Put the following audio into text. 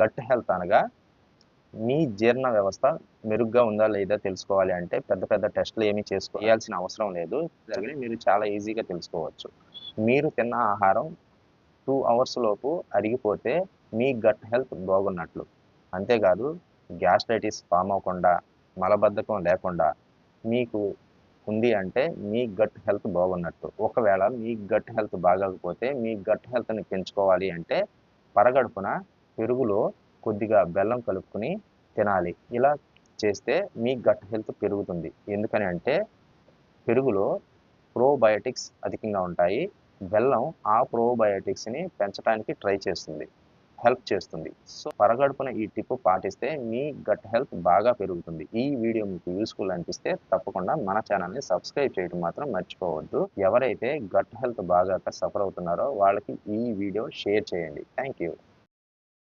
Gut health అనగా మీ జీర్ణ వ్యవస్థ మెరుగ్గా ఉందా లేదా తెలుసుకోవాలి అంటే పెద్ద పెద్ద టెస్టులు ఏమీ చేసుకోవాల్సిన అవసరం లేదు. జరిగి మీరు చాలా ఈజీగా తెలుసుకోవచ్చు. మీరు తిన్న ఆహారం టూ అవర్స్ లోపు అరిగిపోతే మీ గట్ హెల్త్ బాగున్నట్లు. అంతేకాదు గ్యాస్ట్రైటిస్ ఫామ్ అవ్వకుండా మలబద్ధకం లేకుండా మీకు ఉంది అంటే మీ గట్ హెల్త్ బాగున్నట్టు. ఒకవేళ మీ గట్ హెల్త్ బాగోకపోతే మీ గట్ హెల్త్ని పెంచుకోవాలి అంటే పరగడుపున పెరుగులో కొద్దిగా బెల్లం కలుపుకుని తినాలి. ఇలా చేస్తే మీ గట్ హెల్త్ పెరుగుతుంది. ఎందుకని అంటే పెరుగులో ప్రోబయోటిక్స్ అధికంగా ఉంటాయి. బెల్లం ఆ ప్రోబయోటిక్స్ని పెంచడానికి ట్రై చేస్తుంది. హెల్ప్ చేస్తుంది. సో పరగడుపున ఈ టిప్ పాటిస్తే మీ గట్ హెల్త్ బాగా పెరుగుతుంది. ఈ వీడియో మీకు యూస్ఫుల్ అనిపిస్తే తప్పకుండా మన ఛానల్ని సబ్స్క్రైబ్ చేయడం మాత్రం మర్చిపోవద్దు. ఎవరైతే గట్ హెల్త్ బాగా సఫర్ అవుతున్నారో వాళ్ళకి ఈ వీడియో షేర్ చేయండి. Thank you.